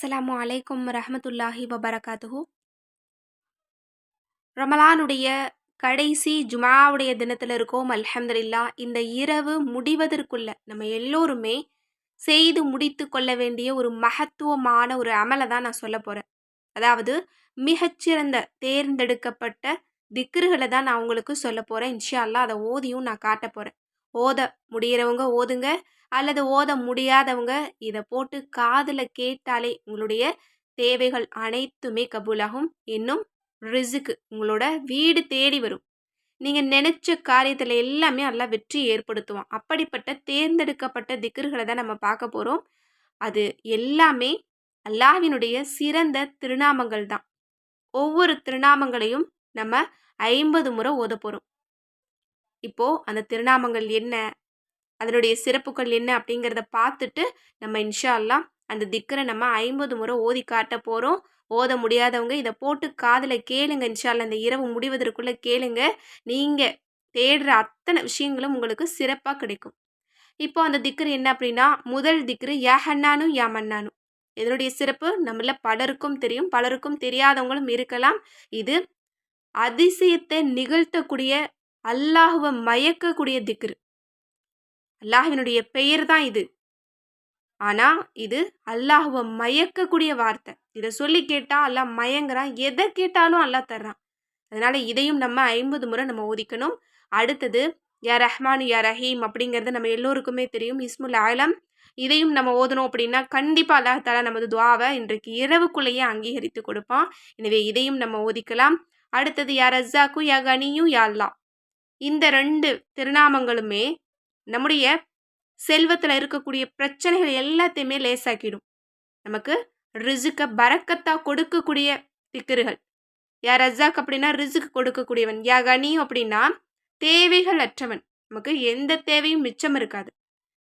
அஸ்ஸலாமு அலைக்கும் ரஹமத்துல்லாஹி வபரகாத்துஹு. ரமலானுடைய கடைசி ஜுமாவுடைய தினத்தில் இருக்கோம் அல்ஹம்துலில்லா. இந்த இரவு முடிவதற்குள்ள நம்ம எல்லோருமே செய்து முடித்து கொள்ள வேண்டிய ஒரு மகத்துவமான ஒரு அமலை தான் நான் சொல்ல போகிறேன் அதாவது மிகச்சிறந்த தேர்ந்தெடுக்கப்பட்ட திக்ருகளை தான் நான் உங்களுக்கு சொல்ல போகிறேன் இன்ஷா அல்லா அதை ஓதியும் நான் காட்ட போகிறேன் ஓத முடிகிறவங்க ஓதுங்க. அல்லது ஓத முடியாதவங்க இதை போட்டு காதில் கேட்டாலே உங்களுடைய தேவைகள் அனைத்துமே கபூலாகும். இன்னும் ரிசுக்கு உங்களோட வீடு தேடி வரும். நீங்கள் நினச்ச காரியத்தில் எல்லாமே நல்லா வெற்றி ஏற்படுத்துவோம் அப்படிப்பட்ட தேர்ந்தெடுக்கப்பட்ட திக்கர்களை தான் நம்ம பார்க்க போகிறோம் அது எல்லாமே அல்லாவினுடைய சிறந்த திருநாமங்கள் தான். ஒவ்வொரு திருநாமங்களையும் நம்ம ஐம்பது முறை ஓத போகிறோம் இப்போது அந்த திருநாமங்கள் என்ன? அதனுடைய சிறப்புகள் என்ன அப்படிங்கிறத பார்த்துட்டு நம்ம இன்ஷால்லாம் அந்த திக்கரை நம்ம ஐம்பது முறை ஓதி காட்ட போகிறோம் ஓத முடியாதவங்க இதை போட்டு காதில் கேளுங்க இன்ஷால்ல அந்த இரவு முடிவதற்குள்ளே கேளுங்க. நீங்கள் தேடுற அத்தனை விஷயங்களும் உங்களுக்கு சிறப்பாக கிடைக்கும். இப்போ அந்த திக்கர் என்ன அப்படின்னா முதல் திக்ரு யா ஹன்னானு யா மன்னானு. இதனுடைய சிறப்பு நம்மள பலருக்கும் தெரியும். பலருக்கும் தெரியாதவங்களும் இருக்கலாம். இது அதிசயத்தை நிகழ்த்தக்கூடிய அல்லாஹுவை மயக்கக்கூடிய திக்ரு அல்லாஹுவினுடைய பெயர் தான் இது. ஆனால் இது அல்லாஹுவை மயக்கக்கூடிய வார்த்தை. இதை சொல்லி கேட்டால் அல்லாஹ் மயங்குறான். எதை கேட்டாலும் அல்லாஹ் தர்றான். அதனால் இதையும் நம்ம ஐம்பது முறை நம்ம ஒதுக்கணும் அடுத்தது யா ரஹ்மான் யா ரஹீம் அப்படிங்கிறது நம்ம எல்லோருக்குமே தெரியும். இஸ்முல் ஆலம். இதையும் நம்ம ஓதணும் அப்படின்னா கண்டிப்பாக அல்லாஹ் தாலா நமது துவாவை இன்றைக்கு இரவுக்குள்ளேயே அங்கீகரித்து கொடுப்பான். எனவே இதையும் நம்ம ஓதிக்கலாம். அடுத்தது யா ரஸ்ஸாக்கும் யா கனியும் யா அல்லா இந்த ரெண்டு திருநாமங்களுமே நம்முடைய செல்வத்தில் இருக்கக்கூடிய பிரச்சனைகள் எல்லாத்தையுமே லேசாக்கிடும். நமக்கு ரிசுக்க பறக்கத்தா கொடுக்கக்கூடிய திக்கர்கள் யா ரஜாக் அப்படின்னா ரிசுக்கு கொடுக்கக்கூடியவன். யா கனி அப்படின்னா தேவைகள் அற்றவன் நமக்கு எந்த தேவையும் மிச்சம் இருக்காது.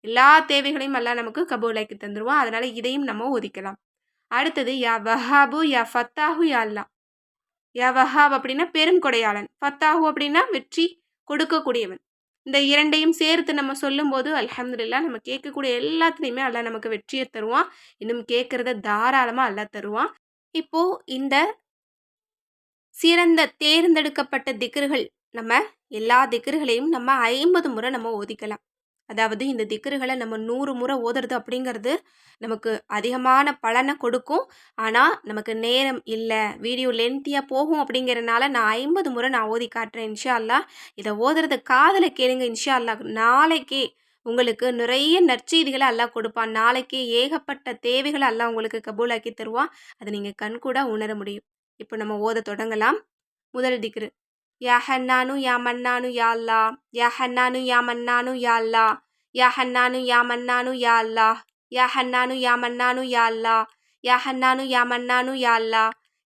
எல்லா தேவைகளையும் எல்லாம் நமக்கு கபூலாக்கி தந்துடுவான் அதனால இதையும் நம்ம ஒதுக்கலாம். அடுத்தது யா வஹாபு யா ஃபத்தாஹு யா அல்லா யா வஹாப் அப்படின்னா பெருங்கொடையாளன் ஃபத்தாஹு அப்படின்னா வெற்றி கொடுக்கக்கூடியவன். இந்த இரண்டையும் சேர்த்து நம்ம சொல்லும்போது அலமதுல்லா நம்ம கேட்கக்கூடிய எல்லாத்துலேயுமே அல்லா நமக்கு வெற்றியை தருவான். இன்னும் கேட்குறத தாராளமாக அல்லா தருவான். இப்போது இந்த சிறந்த தேர்ந்தெடுக்கப்பட்ட திக்ருகள் நம்ம எல்லா திக்ருகளையும் நம்ம ஐம்பது முறை நம்ம ஓதிக்கலாம். அதாவது இந்த திக்கர்களை நம்ம நூறு முறை ஓதுறது அப்படிங்கிறது நமக்கு அதிகமான பலனை கொடுக்கும். ஆனால் நமக்கு நேரம் இல்லை வீடியோ லென்த்தியாக போகும் அப்படிங்கிறனால நான் ஐம்பது முறை நான் ஓதி காட்டுறேன் இன்ஷா அல்லா இதை ஓதுறத காதில் கேளுங்க இன்ஷா அல்லா நாளைக்கே உங்களுக்கு நிறைய நற்செய்திகளை அல்லா கொடுப்பான். நாளைக்கே ஏகப்பட்ட தேவைகளை எல்லாம் உங்களுக்கு கபூலாக்கி தருவான். அதை நீங்கள் கண்கூட உணர முடியும். இப்போ நம்ம ஓத தொடங்கலாம். முதல் திக்ரு యాహన్నాను యామన్నాను యాల్లా యాహన్నాను యామన్నాను యాల్లా యాహన్నాను యామన్నాను యాల్లా యాహన్నాను యామన్నాను యాల్లా యాహన్నాను యామన్నాను యాల్లా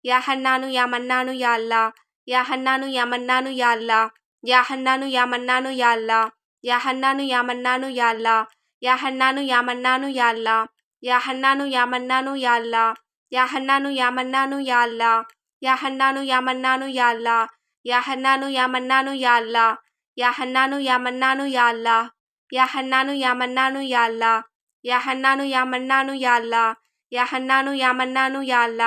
యాహన్నాను యామన్నాను యాల్లా యాహన్నాను యామన్నాను యాల్లా యాహన్నాను యామన్నాను యాల్లా యాహన్నాను యామన్నాను యాల్లా యాహన్నాను యామన్నాను యాల్లా యాహన్నాను యామన్నాను యాల్లా యాహన్నాను యామన్నాను యాల్లా యాహన్నాను యామన్నాను యాల్లా ያህናኑ ያመናኑ ያላ ያህናኑ ያመናኑ ያላ ያህናኑ ያመናኑ ያላ ያህናኑ ያመናኑ ያላ ያህናኑ ያመናኑ ያላ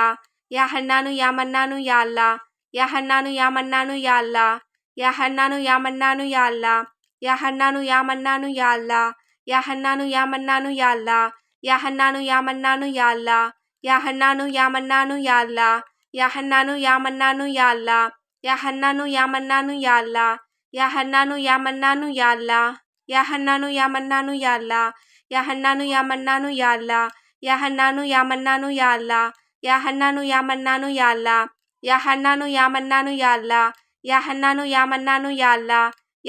ያህናኑ ያመናኑ ያላ ያህናኑ ያመናኑ ያላ ያህናኑ ያመናኑ ያላ ያህናኑ ያመናኑ ያላ ያህናኑ ያመናኑ ያላ ያህናኑ ያመናኑ ያላ ያህናኑ ያመናኑ ያላ ያህናኑ ያመናኑ ያላ ያሐናኑ ያመናኑ ያላ ያሐናኑ ያመናኑ ያላ ያሐናኑ ያመናኑ ያላ ያሐናኑ ያመናኑ ያላ ያሐናኑ ያመናኑ ያላ ያሐናኑ ያመናኑ ያላ ያሐናኑ ያመናኑ ያላ ያሐናኑ ያመናኑ ያላ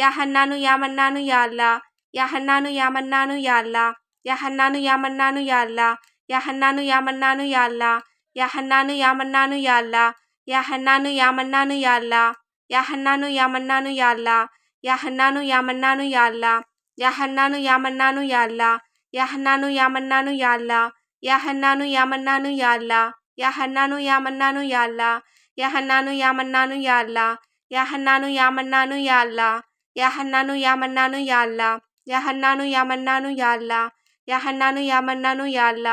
ያሐናኑ ያመናኑ ያላ ያሐናኑ ያመናኑ ያላ ያሐናኑ ያመናኑ ያላ ያሐናኑ ያመናኑ ያላ ያሐናኑ ያመናኑ ያላ ያህናኑ ያመናኑ ያላ ያህናኑ ያመናኑ ያላ ያህናኑ ያመናኑ ያላ ያህናኑ ያመናኑ ያላ ያህናኑ ያመናኑ ያላ ያህናኑ ያመናኑ ያላ ያህናኑ ያመናኑ ያላ ያህናኑ ያመናኑ ያላ ያህናኑ ያመናኑ ያላ ያህናኑ ያመናኑ ያላ ያህናኑ ያመናኑ ያላ ያህናኑ ያመናኑ ያላ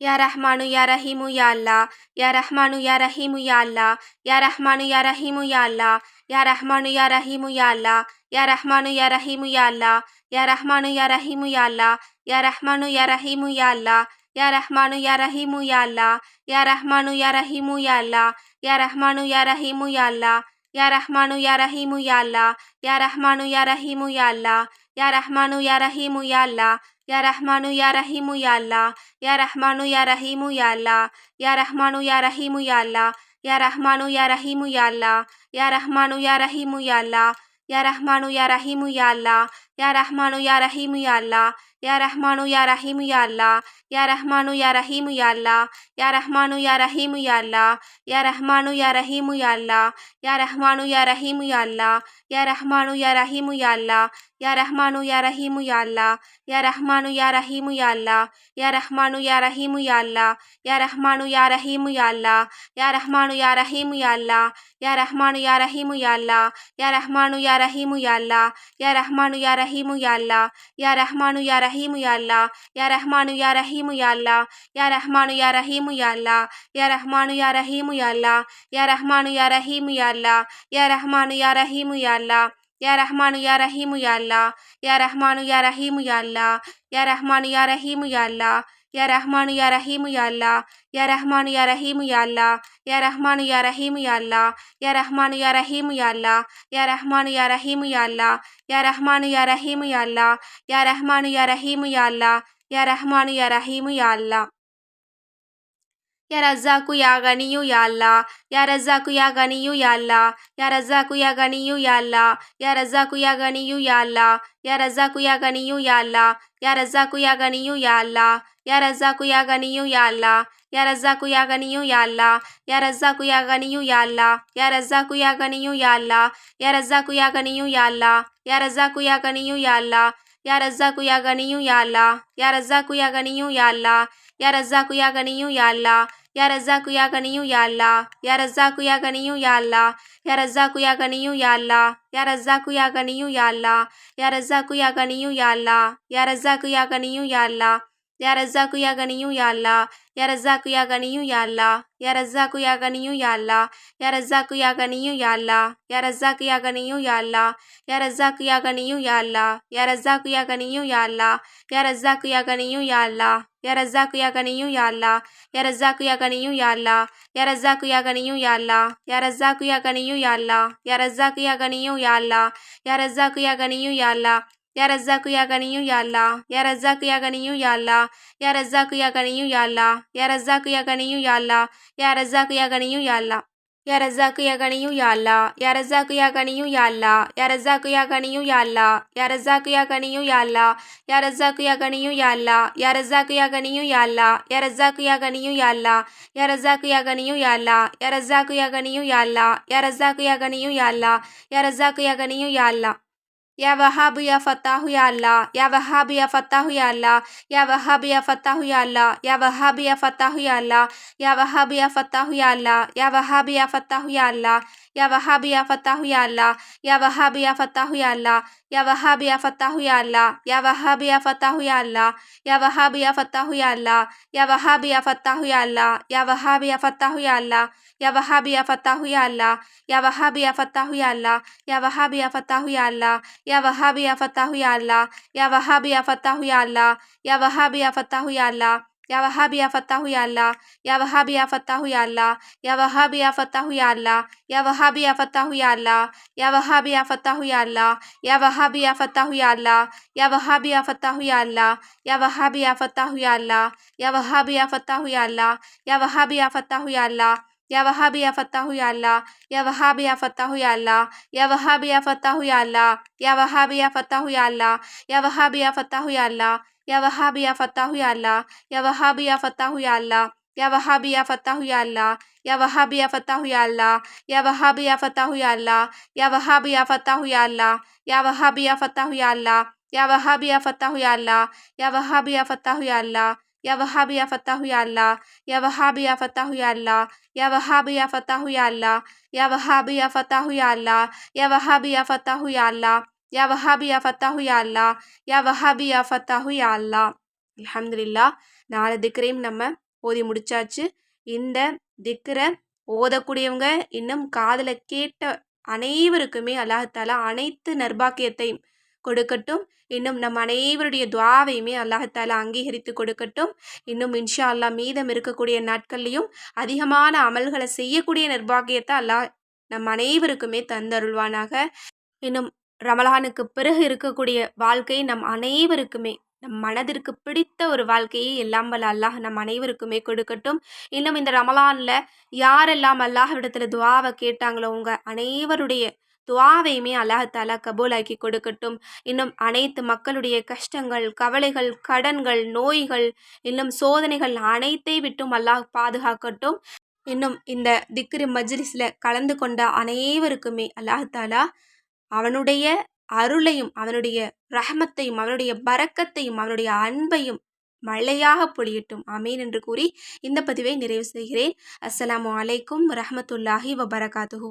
யா ரஹ்மானு யா ரஹீமு யா அல்லா யா ரஹ்மானு யா ரஹீமு யா அல்லா யா ரஹ்மானு யா ரஹீமு யா அல்லா யா ரஹ்மானு யா ரஹீமு யா அல்லா யா ரஹ்மானு யா ரஹீமு யா அல்லா யா ரஹ்மானு யா ரஹீமு யா அல்லா யா ரஹ்மானு யா ரஹீமு யா அல்லா யா ரஹ்மானு யா ரஹீமு யா அல்லா யா ரஹ்மானு யா ரஹீமு யா அல்லா யா ரஹ்மானு யா ரஹீமு யா அல்லா யா ரஹ்மானு யா ரஹீமு யா அல்லா யா ரஹ்மானு யா ரஹீமு யா அல்லா யா ரஹ்மானு யா ரஹீமு யா அல்லா யா ரஹ்மானு யா ரஹீமு யா அல்லா யா ரஹ்மானு யா ரஹீமு யா அல்லா யா ரஹ்மானு யா ரஹீமு யா அல்லா யா ரஹ்மானு யா ரஹீமு யா அல்லா யா ரஹ்மானு யா ரஹீமு யா அல்லா யா ரஹ்மானு யா ரஹீமு யா அல்லா யா ரஹ்மானு யா ரஹீமு யா அல்லா யா ரஹ்மானு யா ரஹீமு யா அல்லா யா ரஹ்மானு யா ரஹீமு யா அல்லா யா ரஹ்மானு யா ரஹீமு யா அல்லா யா ரஹ்மானு யா ரஹீமு யா அல்லா யா ரஹ்மானு யா ரஹீமு யா அல்லா யா ரஹ்மானு யா ரஹீமு யா அல்லா யா ரஹ்மானு யா ரஹீமு யா அல்லா யா ரஹ்மானு யா ரஹீமு யா அல்லா யா ரஹ்மானு யா ரஹீமு யா அல்லா யா ரஹ்மானு யா ரஹீமு யா அல்லா யா ரஹ்மானு யா ரஹீமு யா அல்லா யா ரஹ்மானு யா ரஹீமு யாழ்லா யா ரஹ்மானு யா ரஹீமு யாழ்லா யா ரஹ்மானு யா ரஹீமு யாழ்லா யா ரஹ்மானு யா ரஹீமு யாழ்லா யா ரஹ்மானு யா ரஹீமு யாழ்லா யா ரஹ்மானு யா ரஹீமு யாழ்லா யா ரஹ்மானு யா ரஹீமு யாழ்லா யா ரஹ்மானு யா ரஹீமு யாழ்லா யா ரஹ்மானு யா ரஹீமு யாழ்லா யா ரஹ்மானு யா ரஹீமு யாழ்லா யா ரஹ்மானு யா ரஹீமு யாழ்லா யா ரஹ்மானு யா ரஹீமு யாழ்லா யா ரஹ்மானு யா ரஹீமு யா அல்லா யா ரஹ்மானு யா ரஹீமு யா அல்லா யா ரஹ்மானு யா ரஹீமு யா அல்லா யா ரஹ்மானு யா ரஹீமு யா அல்லா யா ரஹ்மானு யா ரஹீமு யா அல்லா யா ரஹ்மானு யா ரஹீமு யா அல்லா யா ரஹ்மானு யா ரஹீமு யா அல்லா யா ரஹ்மானு யா ரஹீமு யா அல்லா ಯಾ ರಜ್ಜಾಕು ಯಾ ಗನಿಯು ಯಾ ಅಲ್ಲಾ ಯಾ ರಜ್ಜಾಕು ಯಾ ಗನಿಯು ಯಾ ಅಲ್ಲಾ ಯಾ ರಜ್ಜಾಕು ಯಾ ಗನಿಯು ಯಾ ಅಲ್ಲಾ ಯಾ ರಜ್ಜಾಕು ಯಾ ಗನಿಯು ಯಾ ಅಲ್ಲಾ ಯಾ ರಜ್ಜಾಕು ಯಾ ಗನಿಯು ಯಾ ಅಲ್ಲಾ ಯಾ ರಜ್ಜಾಕು ಯಾ ಗನಿಯು ಯಾ ಅಲ್ಲಾ ಯಾ ರಜ್ಜಾಕು ಯಾ ಗನಿಯು ಯಾ ಅಲ್ಲಾ ಯಾ ರಜ್ಜಾಕು ಯಾ ಗನಿಯು ಯಾ ಅಲ್ಲಾ ಯಾ ರಜ್ಜಾಕು ಯಾ ಗನಿಯು ಯಾ ಅಲ್ಲಾ ಯಾ ರಜ್ಜಾಕು ಯಾ ಗನಿಯು ಯಾ ಅಲ್ಲಾ ಯಾ ರಜ್ಜಾಕು ಯಾ ಗನಿಯು ಯಾ ಅಲ್ಲಾ ಯಾ ರಜ್ಜಾಕು ಯಾ ಗನಿಯು ಯಾ ಅಲ್ಲಾ ಯಾ ರಜ್ಜಾಕು ಯಾ ಗನಿಯು ಯಾಲ್ಲ, ಯಾ ರಜ್ಜಾಕು ಯಾ ಗನಿಯು ಯಾಲ್ಲ, ಯಾ ರಜ್ಜಾಕು ಯಾ ಗನಿಯು ಯಾಲ್ಲ, ಯಾ ರಜ್ಜಾಕು ಯಾ ಗನಿಯು ಯಾಲ್ಲ, ಯಾ ರಜ್ಜಾಕು ಯಾ ಗನಿಯು ಯಾಲ್ಲ, ಯಾ ರಜ್ಜಾಕು ಯಾ ಗನಿಯು ಯಾಲ್ಲ, ಯಾ ರಜ್ಜಾಕು ಯಾ ಗನಿಯು ಯಾಲ್ಲ, ಯಾ ರಜ್ಜಾಕು ಯಾ ಗನಿಯು ಯಾಲ್ಲ ያ ያገንዩ ያላ ገኒዩ ያገንዩ ያላ ያ ያገንዩ ያላ ገኒዩ ያገንዩ ያላ ያ ያገንዩ ያላ ገኒዩ ያገንዩ ያላ ያ ያገንዩ ያላ ገኒዩ ያገንዩ ያላ ያ ያገንዩ ያላ ገኒዩ ያገንዩ ያላ ያ ያገንዩ ያላ ገኒዩ ያ ያላ ያ ያገንዩ ያላ። या रज्जाक या गनियो या अल्लाह या रज्जाक या गनियो या अल्लाह या रज्जाक या गनियो या अल्लाह या रज्जाक या गनियो या अल्लाह या रज्जाक या गनियो या अल्लाह या रज्जाक या गनियो या अल्लाह या रज्जाक या गनियो या अल्लाह या रज्जाक या गनियो या अल्लाह या रज्जाक या गनियो या अल्लाह या रज्जाक या गनियो या अल्लाह या रज्जाक या गनियो या अल्लाह या रज्जाक या गनियो या अल्लाह या रज्जाक या गनियो या अल्लाह या रज्जाक या गनियो या अल्लाह या रज्जाक या गनियो या अल्लाह या रज्जाक या गनियो या अल्लाह يا وهاب يا فتاح يا الله يا وهاب يا فتاح يا الله يا وهاب يا فتاح يا الله يا وهاب يا فتاح يا الله يا وهاب يا فتاح يا الله يا وهاب يا فتاح يا الله يا وهاب يا فتاح يا الله يا وهاب يا فتاح يا الله يا وهاب يا فتاح يا الله يا وهاب يا فتاح يا الله يا وهاب يا فتاح يا الله يا وهاب يا فتاح يا الله يا وهاب يا فتاح يا الله يا وهاب يا فتاح يا الله يا وهاب يا فتاح يا الله يا وهاب يا فتاح يا الله يا وهاب يا فتاح يا الله يا وهاب يا فتاح يا الله يا وهاب يا فتاح يا الله يا وهاب يا فتاح يا الله يا وهاب يا فتاح يا الله يا وهاب يا فتاح يا الله يا وهاب يا فتاح يا الله يا وهاب يا فتاح يا الله يا وهاب يا فتاح يا الله يا وهاب يا فتاح يا الله يا وهاب يا فتاح يا الله يا وهاب يا فتاح يا الله يا وهاب يا فتاح يا الله يا وهاب يا فتاح يا الله يا وهاب يا فتاح يا الله يا وهاب يا فتاح يا الله يا وهاب يا فتاح يا الله يا وهاب يا فتاح يا الله يا وهاب يا فتاح يا الله يا وهاب يا فتاح يا الله يا وهاب يا فتاح يا الله يا وهاب يا فتاح يا الله يا وهاب يا فتاح يا الله يا وهاب يا فتاح يا الله يا وهاب يا فتاح يا الله يا وهاب يا فتاح يا الله يا وهاب يا فتاح يا الله யா வஹாபு யா ஃபத்தாஹு யா அல்லா. யா வஹாபு யா ஃபத்தாஹு யா அல்லா. யா வஹாபு யா ஃபத்தாஹு யா அல்லா. யா வஹாபு யா ஃபத்தாஹு யா அல்லா. யா வஹாபு யா ஃபத்தாஹு யா அல்லா. யா வஹாபு யா ஃபத்தாஹு யா அல்லா. யா வஹாபு யா ஃபத்தாஹு யா அல்லா. அலமதுல்லா நாலு திக்கரையும் நம்ம ஓதி முடிச்சாச்சு. இந்த திக்கரை ஓதக்கூடியவங்க இன்னும் காதில் கேட்ட அனைவருக்குமே அல்லாஹாலா அனைத்து நர்பாக்கியத்தையும் கொடுக்கட்டும். இன்னும் நம் அனைவருடைய துவாவையுமே அல்லாஹாலா அங்கீகரித்து கொடுக்கட்டும். இன்னும் இன்ஷா அல்லாஹ் மீதம் இருக்கக்கூடிய நாட்கள்லையும் அதிகமான அமல்களை செய்யக்கூடிய நிர்வாகியத்தை அல்லாஹ் நம் அனைவருக்குமே தந்தருள்வானாக. இன்னும் ரமலானுக்கு பிறகு இருக்கக்கூடிய வாழ்க்கை நம் அனைவருக்குமே நம் மனதிற்கு பிடித்த ஒரு வாழ்க்கையை எல்லாம் வல்ல அல்லாஹ் நம் அனைவருக்குமே கொடுக்கட்டும். இன்னும் இந்த ரமலானில் யாரெல்லாம் அல்லாஹ் இடத்துல துவாவை கேட்டாங்களோ உங்கள் அனைவருடைய துவாவையுமே அல்லாஹாலா கபூலாக்கி கொடுக்கட்டும். இன்னும் அனைத்து மக்களுடைய கஷ்டங்கள் கவலைகள் கடன்கள் நோய்கள் இன்னும் சோதனைகள் அனைத்தை விட்டும் அல்லாஹ் பாதுகாக்கட்டும். இன்னும் இந்த திக்ரி மஜ்லிஸில் கலந்து கொண்ட அனைவருக்குமே அல்லாஹாலா அவனுடைய அருளையும் அவனுடைய ரஹமத்தையும் அவனுடைய பறக்கத்தையும் அவனுடைய அன்பையும் மழையாக பொழியட்டும். அமீன் என்று கூறி இந்த பதிவை நிறைவு செய்கிறேன். அஸ்லாம் அலைக்கும் ரஹமத்துல்லாஹி வபரகாத்துஹூ.